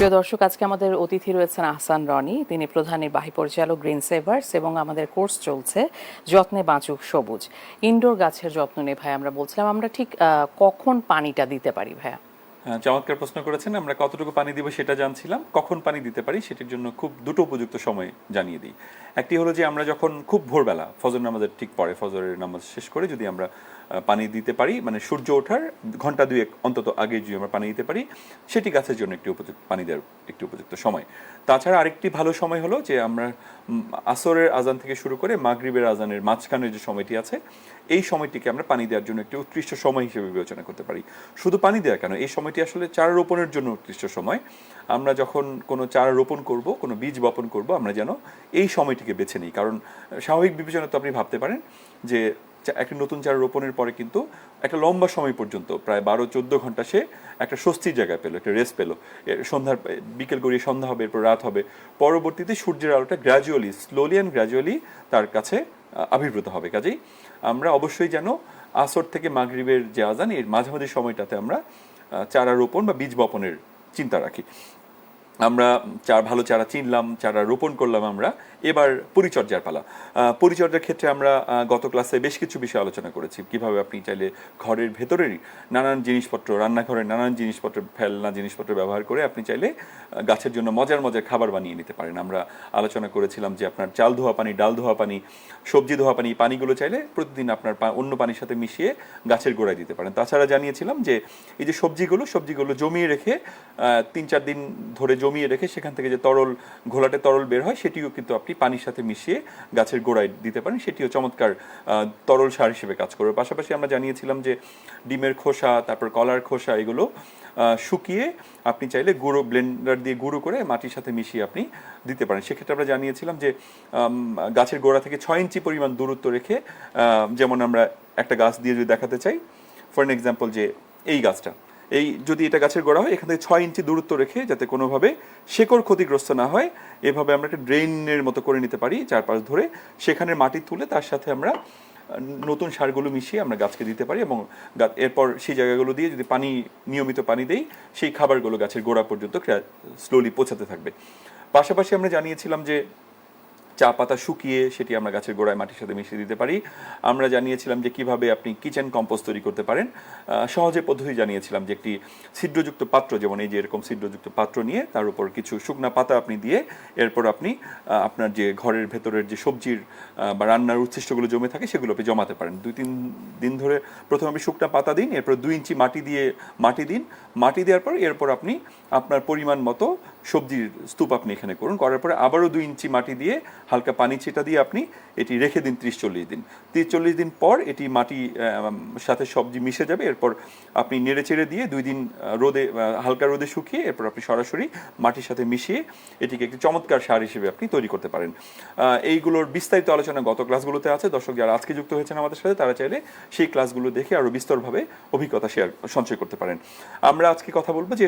প্রিয় দর্শক আজকে আমাদের অতিথি রয়েছেন আহসান রনি। তিনি প্রধান নির্বাহী পরিচালক গ্রিন সেভার্স এবং আমাদের কোর্স চলছে যত্নে বাঁচুক সবুজ। ইনডোর গাছের যত্ন নিয়ে ভাই আমরা বলছিলাম আমরা ঠিক কখন পানিটা দিতে পারি ভাইয়া? হ্যাঁ, চমৎকার প্রশ্ন করেছেন। আমরা কতটুকু পানি দিব সেটা জানছিলাম। কখন পানি দিতে পারি সেটির জন্য খুব দুটো উপযুক্ত সময় জানিয়ে দিই। একটি হলো যে আমরা যখন খুব ভোরবেলা ফজর নামাজের ঠিক পরে ফজরের নামাজ শেষ করে যদি আমরা পানি দিতে পারি মানে সূর্য ওঠার ঘণ্টা দুয়েক অন্তত আগে যদি আমরা পানি দিতে পারি, সেটি গাছের জন্য একটি উপযুক্ত, পানি দেওয়ার একটি উপযুক্ত সময়। তাছাড়া আরেকটি ভালো সময় হলো যে আমরা আসরের আজান থেকে শুরু করে মাগরিবের আজানের মাঝখানের যে সময়টি আছে, এই সময়টিকে আমরা পানি দেওয়ার জন্য একটি উৎকৃষ্ট সময় হিসেবে বিবেচনা করতে পারি। শুধু পানি দেওয়া কেন, এই সময়টি আসলে চারা রোপণের জন্য উৎকৃষ্ট সময়। আমরা যখন কোনো চারা রোপণ করব, কোনো বীজ বপন করব, আমরা যেন এই সময়টিকে বেছে নিই। কারণ, স্বাভাবিক বিবেচনা তো আপনি ভাবতে পারেন যে একটা নতুন চারা রোপণের পরে কিন্তু একটা লম্বা সময় পর্যন্ত, প্রায় বারো, চোদ্দ ঘণ্টা সে একটা স্বস্তির জায়গায় পেল, একটা রেস্ট পেল। সন্ধ্যার বিকেল গড়িয়ে সন্ধ্যা হবে, এরপর রাত হবে। পরবর্তীতে সূর্যের আলোটা গ্র্যাজুয়ালি স্লোলি অ্যান্ড গ্র্যাজুয়ালি তার কাছে আবির্ভূত হবে। কাজেই আমরা অবশ্যই যেন আসর থেকে মাগরিবের যে আজান, এর মাঝামাঝি সময়টাতে আমরা চারা রোপণ বা বীজ বপনের চিন্তা রাখি। আমরা চার ভালো চারা চিনলাম, চারা রোপণ করলাম আমরা। এবার পরিচর্যার পালা। পরিচর্যার ক্ষেত্রে আমরা গত ক্লাসে বেশ কিছু বিষয় আলোচনা করেছি। কীভাবে আপনি চাইলে ঘরের ভেতরেরই নানান জিনিসপত্র, রান্নাঘরের নানান জিনিসপত্র, ফেলনা জিনিসপত্র ব্যবহার করে আপনি চাইলে গাছের জন্য মজার মজার খাবার বানিয়ে নিতে পারেন। আমরা আলোচনা করেছিলাম যে আপনার চাল ধোয়া পানি, ডাল ধোয়া পানি, সবজি ধোয়া পানি পানিগুলো চাইলে প্রতিদিন আপনার অন্য পানির সাথে মিশিয়ে গাছের গোড়ায় দিতে পারেন। তাছাড়া জানিয়েছিলাম যে এই যে সবজিগুলো সবজিগুলো জমিয়ে রেখে তিন চার দিন ধরে জমিয়ে রেখে সেখান থেকে যে তরল ঘোলাটে তরল বের হয়, সেটিও কিন্তু আপনি পানির সাথে মিশিয়ে গাছের গোড়ায় দিতে পারেন। সেটিও চমৎকার তরল সার হিসেবে কাজ করবে। পাশাপাশি আমরা জানিয়েছিলাম যে ডিমের খোসা, তারপর কলার খোসা, এগুলো শুকিয়ে আপনি চাইলে গুঁড়ো ব্লেন্ডার দিয়ে গুঁড়ো করে মাটির সাথে মিশিয়ে আপনি দিতে পারেন। সেক্ষেত্রে আমরা জানিয়েছিলাম যে গাছের গোড়া থেকে ছয় ইঞ্চি পরিমাণ দূরত্ব রেখে যেমন আমরা একটা গাছ দিয়ে যদি দেখাতে চাই ফর এন এক্সাম্পল যে এই গাছটা। এই যদি এটা গাছের গোড়া হয়, এখান থেকে ছয় ইঞ্চি দূরত্ব রেখে যাতে কোনোভাবে শেকড় ক্ষতিগ্রস্ত না হয়, এভাবে আমরা একটা ড্রেনের মতো করে নিতে পারি চারপাশ ধরে। সেখানে মাটি তুলে তার সাথে আমরা নতুন সারগুলো মিশিয়ে আমরা গাছকে দিতে পারি এবং এরপর সেই জায়গাগুলো দিয়ে যদি পানি, নিয়মিত পানি দেই, সেই খাবারগুলো গাছের গোড়া পর্যন্ত স্লোলি পৌঁছাতে থাকবে। পাশাপাশি আমরা জানিয়েছিলাম যে চা পাতা শুকিয়ে সেটি আমরা গাছের গোড়ায় মাটির সাথে মিশিয়ে দিতে পারি। আমরা জানিয়েছিলাম যে কীভাবে আপনি কিচেন কম্পোস্ট তৈরি করতে পারেন। সহজে পদ্ধতি জানিয়েছিলাম যে একটি ছিদ্রযুক্ত পাত্র, যেমন এই যে এরকম ছিদ্রযুক্ত পাত্র নিয়ে তার উপর কিছু শুকনা পাতা আপনি দিয়ে এরপর আপনি আপনার যে ঘরের ভেতরের যে সবজির বা রান্নার উচ্ছিষ্টগুলো জমে থাকে সেগুলো আপনি জমাতে পারেন। দুই তিন দিন ধরে প্রথমে আপনি শুকনা পাতা দিন, এরপর দুই ইঞ্চি মাটি দিয়ে মাটি দিন। মাটি দেওয়ার পর এরপর আপনি আপনার পরিমাণ মতো সবজির স্তূপ আপনি এখানে করুন। করার পরে আবারও দুই ইঞ্চি মাটি দিয়ে হালকা পানি ছিটা দিয়ে আপনি এটি রেখে দিন ত্রিশ চল্লিশ দিন। ত্রিশ চল্লিশ দিন পর এটি মাটি সাথে সবজি মিশে যাবে। এরপর আপনি নেড়ে চেড়ে দিয়ে দুই দিন রোদে হালকা রোদে শুকিয়ে এরপর আপনি সরাসরি মাটির সাথে মিশিয়ে এটিকে একটি চমৎকার সার হিসেবে আপনি তৈরি করতে পারেন। এইগুলোর বিস্তারিত আলোচনা গত ক্লাসগুলোতে আছে। দর্শক যারা আজকে যুক্ত হয়েছেন আমাদের সাথে, তারা চাইলে সেই ক্লাসগুলো দেখে আরও বিস্তরভাবে অভিজ্ঞতা শেয়ার, সঞ্চয় করতে পারেন। আমরা আজকে কথা বলব যে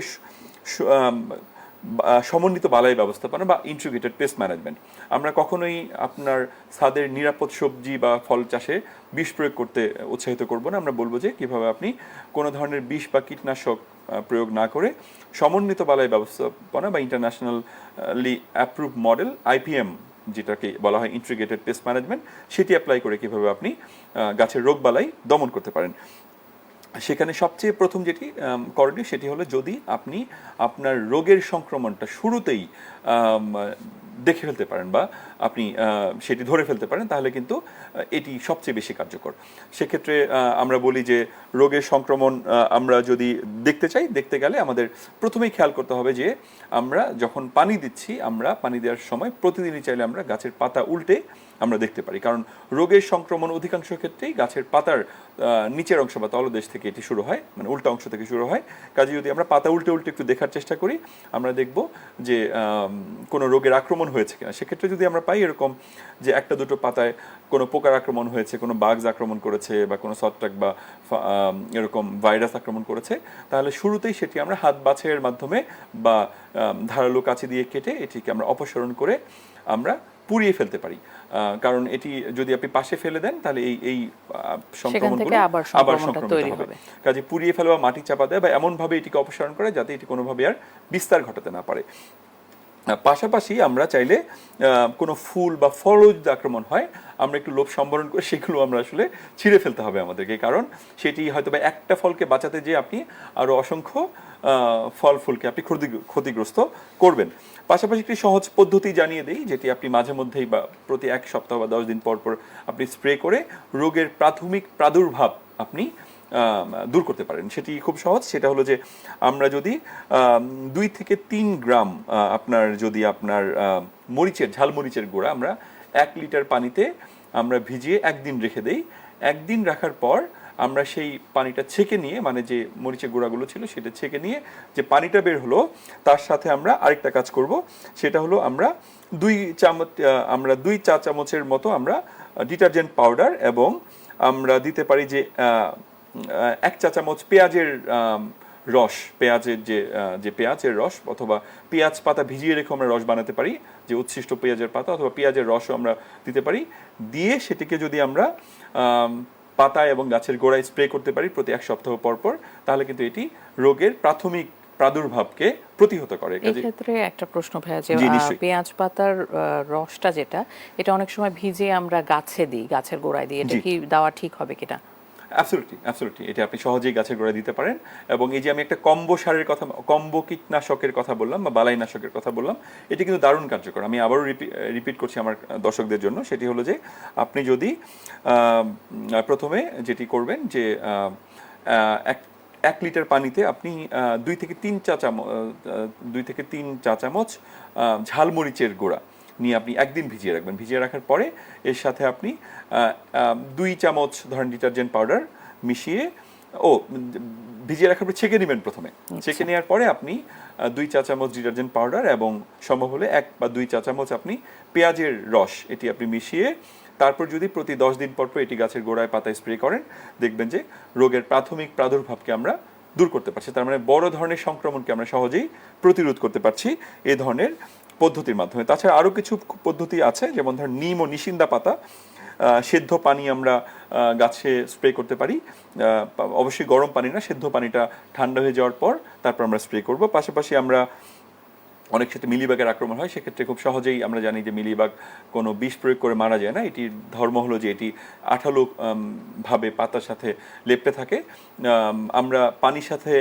সমন্বিত বালাই ব্যবস্থাপনা বা ইন্টিগ্রেটেড পেস্ট ম্যানেজমেন্ট আমরা কখনোই আপনার ছাদের নিরাপদ সবজি বা ফল চাষে বিষ প্রয়োগ করতে উৎসাহিত করব না। আমরা বলব যে কীভাবে আপনি কোনো ধরনের বিষ বা কীটনাশক প্রয়োগ না করে সমন্বিত বালাই ব্যবস্থাপনা বা ইন্টারন্যাশনালি অ্যাপ্রুভ মডেল আইপিএম যেটাকে বলা হয় ইন্টিগ্রেটেড পেস্ট ম্যানেজমেন্ট সেটি অ্যাপ্লাই করে কীভাবে আপনি গাছের রোগ বালাই দমন করতে পারেন। সেখানে সবচেয়ে প্রথম যেটি করণীয় সেটি হলো যদি আপনি আপনার রোগের সংক্রমণটা শুরুতেই দেখে ফেলতে পারেন বা আপনি সেটি ধরে ফেলতে পারেন, তাহলে কিন্তু এটি সবচেয়ে বেশি কার্যকর। সেক্ষেত্রে আমরা বলি যে রোগের সংক্রমণ আমরা যদি দেখতে চাই, দেখতে গেলে আমাদের প্রথমেই খেয়াল করতে হবে যে আমরা যখন পানি দিচ্ছি, আমরা পানি দেওয়ার সময় প্রতিদিনই চাইলে আমরা গাছের পাতা উল্টে আমরা দেখতে পারি। কারণ রোগের সংক্রমণ অধিকাংশ ক্ষেত্রেই গাছের পাতার নিচের অংশ বা তলদেশ থেকে এটি শুরু হয় মানে উল্টা অংশ থেকে শুরু হয়। কাজে যদি আমরা পাতা উল্টে উল্টে একটু দেখার চেষ্টা করি, আমরা দেখব যে কোনো রোগের আক্রমণ হয়েছে কিনা। সেক্ষেত্রে যদি আমরা পাই এরকম যে একটা দুটো পাতায় কোনো পোকার আক্রমণ হয়েছে, কোনো বাগস আক্রমণ করেছে বা কোনো ছত্রাক বা এরকম ভাইরাস আক্রমণ করেছে, তাহলে শুরুতেই সেটি আমরা হাত বাছাইয়ের মাধ্যমে বা ধারালো কাছে দিয়ে কেটে এটিকে আমরা অপসারণ করে আমরা পুড়িয়ে ফেলতে পারি। আহ, কারণ এটি যদি আপনি পাশে ফেলে দেন তাহলে এই এই সংক্রমণগুলো আবার সংক্রমণ তৈরি হবে। কাজে পুড়িয়ে ফেলা বা মাটি চাপা দেয় বা এমন ভাবে এটিকে অপসারণ করে যাতে এটি কোনোভাবে আর বিস্তার ঘটাতে না পারে। পাশাপাশি আমরা চাইলে কোনো ফুল বা ফলও যদি আক্রমণ হয়, আমরা একটু লোভ সম্বরণ করে সেগুলো আমরা আসলে ছিঁড়ে ফেলতে হবে আমাদেরকে। কারণ সেটি হয়তো বা একটা ফলকে বাঁচাতে যে আপনি আরও অসংখ্য ফল ফুলকে আপনি ক্ষতি- ক্ষতিগ্রস্ত করবেন। পাশাপাশি একটি সহজ পদ্ধতি জানিয়ে দিই, যেটি আপনি মাঝে মধ্যেই বা প্রতি এক সপ্তাহ বা দশ দিন পর পর আপনি স্প্রে করে রোগের প্রাথমিক প্রাদুর্ভাব আপনি দূর করতে পারেন। সেটি খুব সহজ। সেটা হলো যে, আমরা যদি দুই থেকে তিন গ্রাম আপনার যদি আপনার মরিচের, ঝাল মরিচের গুঁড়া আমরা এক লিটার পানিতে আমরা ভিজিয়ে একদিন রেখে দেই। একদিন রাখার পর আমরা সেই পানিটা ছেঁকে নিয়ে মানে যে মরিচের গুঁড়াগুলো ছিল সেটা ছেঁকে নিয়ে যে পানিটা বের হলো, তার সাথে আমরা আরেকটা কাজ করব। সেটা হলো আমরা দুই চামচ আমরা দুই চা চামচের মতো আমরা ডিটারজেন্ট পাউডার এবং আমরা দিতে পারি যে এক চা চামচ পেঁয়াজের রস পেঁয়াজের যে যে পেঁয়াজের রস অথবা পেঁয়াজ পাতা ভিজিয়ে রেখে আমরা রস বানাতে পারি যে উচ্ছিষ্ট পেঁয়াজের পাতা অথবা পেঁয়াজের রসও আমরা দিতে পারি। দিয়ে সেটিকে যদি আমরা পাতা এবং গাছের গোড়ায় স্প্রে করতে পারি প্রতি এক সপ্তাহ পর পর তাহলে কিন্তু এটি রোগের প্রাথমিক প্রাদুর্ভাবকে প্রতিহত করে। এই ক্ষেত্রে একটা প্রশ্ন ভাইয়া যে। পেঁয়াজ পাতার রসটা যেটা এটা অনেক সময় ভিজে আমরা গাছে দিই গাছের গোড়ায় দিই এটা কি দেওয়া ঠিক হবে কিনা? অ্যাবসলিউটলি অ্যাবসলিউটলি এটা আপনি সহজেই গাছের গোড়ায় দিতে পারেন। এবং এই যে আমি একটা কম্বো সারের কথা, কম্বো কীটনাশকের কথা বললাম বা বালাইনাশকের কথা বললাম, এটি কিন্তু দারুণ কার্যকর। আমি আবারও রিপিট করছি আমার দর্শকদের জন্য। সেটি হলো যে, আপনি যদি প্রথমে যেটি করবেন যে এক এক লিটার পানিতে আপনি দুই থেকে তিন চা চামচ দুই থেকে তিন চা চামচ ঝালমরিচের গুঁড়া। নিয়ে আপনি একদিন ভিজিয়ে রাখবেন। ভিজিয়ে রাখার পরে এর সাথে আপনি দুই চামচ ধরেন ডিটারজেন্ট পাউডার মিশিয়ে ও ভিজিয়ে রাখার পর ছেঁকে নেবেন প্রথমে। ছেঁকে নেওয়ার পরে আপনি দুই চা চামচ ডিটারজেন্ট পাউডার এবং সম্ভব হলে এক বা দুই চা চামচ আপনি পেঁয়াজের রস এটি আপনি মিশিয়ে তারপর যদি প্রতি দশ দিন পর পর এটি গাছের গোড়ায় পাতায় স্প্রে করেন দেখবেন যে রোগের প্রাথমিক প্রাদুর্ভাবকে আমরা দূর করতে পারছি। তার মানে বড় ধরনের সংক্রমণকে আমরা সহজেই প্রতিরোধ করতে পারছি। এ ধরনের পদ্ধতির মাধ্যমে। তাছাড়া আরও কিছু পদ্ধতি আছে, যেমন ধর নিম ও নিশিন্দা পাতা। সেদ্ধ পানি আমরা গাছে স্প্রে করতে পারি। অবশ্যই গরম পানি না, সেদ্ধ পানিটা ঠান্ডা হয়ে যাওয়ার পর তারপর আমরা স্প্রে করব। পাশাপাশি আমরা অনেক ক্ষেত্রে মিলিবাগের আক্রমণ হয়, সেক্ষেত্রে খুব সহজেই আমরা জানি যে মিলিবাগ কোনো বিষ প্রয়োগ করে মারা যায় না। এটির ধর্ম হলো যে এটি আঠালো ভাবে পাতার সাথে লেপটে থাকে। আমরা পানির সাথে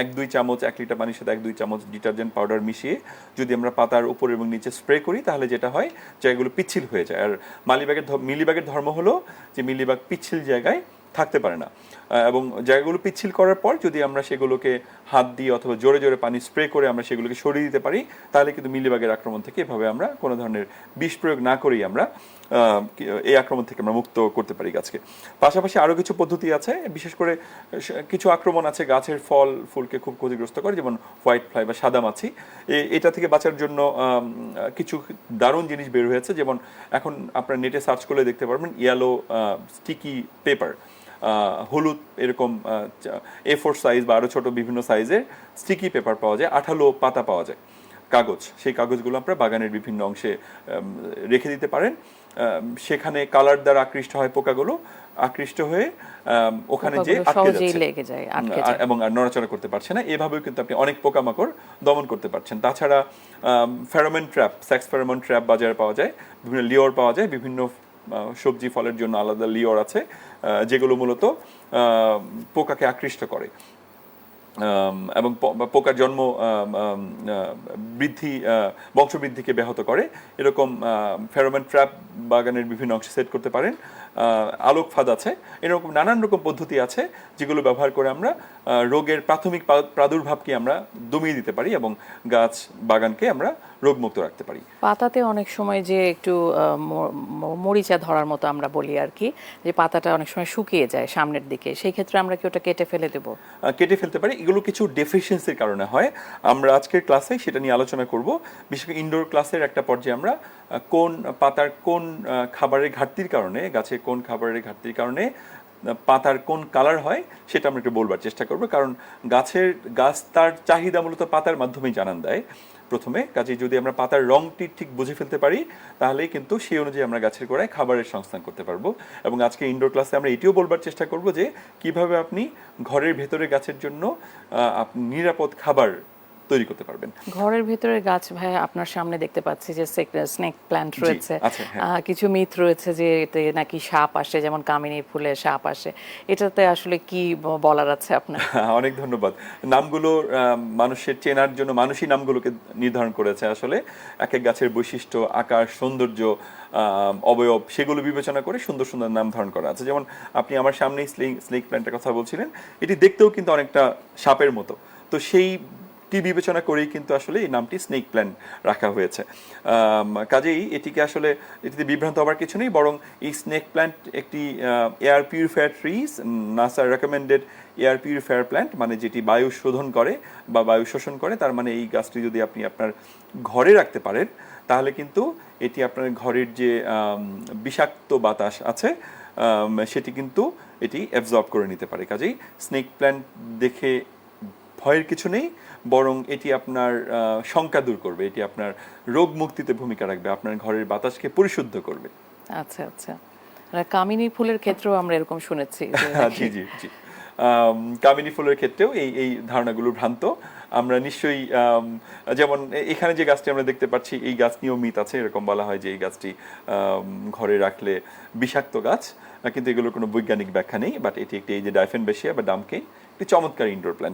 এক দুই চামচ, এক লিটার পানির সাথে এক দুই চামচ ডিটারজেন্ট পাউডার মিশিয়ে যদি আমরা পাতার উপর এবং নিচে স্প্রে করি, তাহলে যেটা হয়, জায়গাগুলো পিচ্ছিল হয়ে যায়। আর মালিবাগের মিলিবাগের ধর্ম হলো যে মিলিবাগ পিচ্ছিল জায়গায় থাকতে পারে না। এবং জায়গাগুলো পিচ্ছিল করার পর যদি আমরা সেগুলোকে হাত দিয়ে অথবা জোরে জোরে পানি স্প্রে করে আমরা সেগুলোকে সরিয়ে দিতে পারি, তাহলে কিন্তু মিলিবাগের আক্রমণ থেকে এভাবে আমরা কোনো ধরনের বিষ প্রয়োগ না করেই আমরা এই আক্রমণ থেকে আমরা মুক্ত করতে পারি গাছকে। পাশাপাশি আরও কিছু পদ্ধতি আছে, বিশেষ করে কিছু আক্রমণ আছে গাছের ফল ফুলকে খুব ক্ষতিগ্রস্ত করে, যেমন হোয়াইট ফ্লাই বা সাদা মাছি। এটা থেকে বাঁচার জন্য কিছু দারুণ জিনিস বের হয়েছে, যেমন এখন আপনার নেটে সার্চ করলে দেখতে পারবেন ইয়েলো স্টিকি পেপার হলুদ এরকম এ ফোর সাইজ বা আরও ছোট বিভিন্ন সাইজের স্টিকি পেপার পাওয়া যায় আঠালো পাতা পাওয়া যায় কাগজ। সেই কাগজগুলো আপনারা বাগানের বিভিন্ন অংশে রেখে দিতে পারেন। সেখানে কালার দ্বারা আকৃষ্ট হয় পোকাগুলো আকৃষ্ট হয়ে ওখানে যে আটকে যায়, এবং আর নড়াচড়া করতে পারছে না। এভাবেও কিন্তু আপনি অনেক পোকামাকড় দমন করতে পারছেন। তাছাড়া pheromone trap sex pheromone trap বাজারে পাওয়া যায় বিভিন্ন লিওর পাওয়া যায় বিভিন্ন সবজি ফলের জন্য আলাদা লিওর আছে যেগুলো মূলত পোকাকে আকৃষ্ট করে। এবং পোকার জন্ম বৃদ্ধি বংশবৃদ্ধিকে ব্যাহত করে। এরকম ফেরোমেন ট্র্যাপ বাগানের বিভিন্ন অংশে সেট করতে পারেন। আলোক ফাঁদ আছে। এরকম নানান রকম পদ্ধতি আছে যেগুলো ব্যবহার করে আমরা রোগের প্রাথমিক প্রাদুর্ভাবকে আমরা দমিয়ে দিতে পারি এবং গাছ বাগানকে আমরা রোগমুক্ত রাখতে পারি। পাতাতে অনেক সময় যে একটু মরিচা ধরার মতো আমরা বলি আর কি যে পাতাটা অনেক সময় শুকিয়ে যায় সামনের দিকে সেই ক্ষেত্রে আমরা কি ওটা কেটে ফেলে দেবো? কেটে ফেলতে পারি। এগুলো কিছু ডেফিসিয়েন্সির কারণে হয়। আমরা আজকের ক্লাসে সেটা নিয়ে আলোচনা করব। বিশেষ করে ইনডোর ক্লাসের একটা পর্যায়ে আমরা কোন পাতার কোন খাবারের ঘাটতির কারণে গাছে কোন খাবারের ঘাটতির কারণে পাতার কোন কালার হয় সেটা আমরা একটু বলবার চেষ্টা করব। কারণ গাছের, গাছ তার চাহিদা মূলত পাতার মাধ্যমেই জানান দেয়। প্রথমে কাজে যদি আমরা পাতার রংটি ঠিক বুঝে ফেলতে পারি, তাহলেই কিন্তু সেই অনুযায়ী আমরা গাছের গোড়ায় খাবারের সংস্থান করতে পারব। এবং আজকে ইনডোর ক্লাসে আমরা এটিও বলবার চেষ্টা করব যে, কীভাবে আপনি ঘরের ভেতরে গাছের জন্য নিরাপদ খাবার তৈরি করতে পারবেন। ঘরের ভিতরে গাছ ভাই আপনার সামনে দেখতে পাচ্ছি যে স্নেক প্ল্যান্ট রয়েছে। হ্যাঁ। কিছু মিথ রয়েছে যে এতে নাকি সাপ আসে যেমন কামিনী ফুলে সাপ আসে। এটাতে আসলে কি বলার আছে আপনার? অনেক ধন্যবাদ। নামগুলো মানুষের চেনার জন্য মানুষই নামগুলোকে নির্ধারণ করেছে আসলে। এক এক গাছের বৈশিষ্ট্য আকার সৌন্দর্য আহ, অবয়ব সেগুলো বিবেচনা করে সুন্দর সুন্দর নাম ধারণ করা আছে। যেমন আপনি আমার সামনেই স্নেক প্ল্যান্টের কথা বলছিলেন এটি দেখতেও কিন্তু অনেকটা সাপের মতো। তো সেই টি বিবেচনা করেই কিন্তু আসলে এই নামটি স্নেক প্ল্যান্ট রাখা হয়েছে। কাজেই এটিকে আসলে এটিতে বিভ্রান্ত হবার কিছু নেই, বরং এই স্নেক প্ল্যান্ট একটি এয়ার পিউরিফায়ার ট্রিজ নাসার রেকমেন্ডেড এয়ার পিউরিফায়ার প্ল্যান্ট মানে যেটি বায়ু শোধন করে বা বায়ু শোষণ করে, তার মানে এই গাছটি যদি আপনি আপনার ঘরে রাখতে পারেন, তাহলে কিন্তু এটি আপনার ঘরের যে বিষাক্ত বাতাস আছে সেটি কিন্তু এটি অ্যাবজর্ব করে নিতে পারে। কাজেই স্নেক প্ল্যান্ট দেখে ভয়ের কিছু নেই বরং এটি আপনার শঙ্কা দূর করবে এটি আপনার রোগ মুক্তিতে ভূমিকা রাখবে আপনার ঘরের বাতাসকে পরিশুদ্ধ করবে। আচ্ছা আচ্ছা। কামিনী ফুলের ক্ষেত্রেও আমরা এরকম শুনেছি জি জি জি। কামিনী ফুলের ক্ষেত্রেও এই এই ধারণাগুলো ভ্রান্ত। আমরা নিশ্চয়ই যেমন এখানে যে গাছটি আমরা দেখতে পাচ্ছি এই গাছ নিয়েও মিত আছে এরকম বলা হয় যে এই গাছটি ঘরে রাখলে বিষাক্ত গাছ কিন্তু এগুলোর কোনো বৈজ্ঞানিক ব্যাখ্যা নেই বাট এটি একটি এই যে ডাইফেন বেশিয়া বা ডামকে একটি চমৎকার ইনডোর প্ল্যান্ট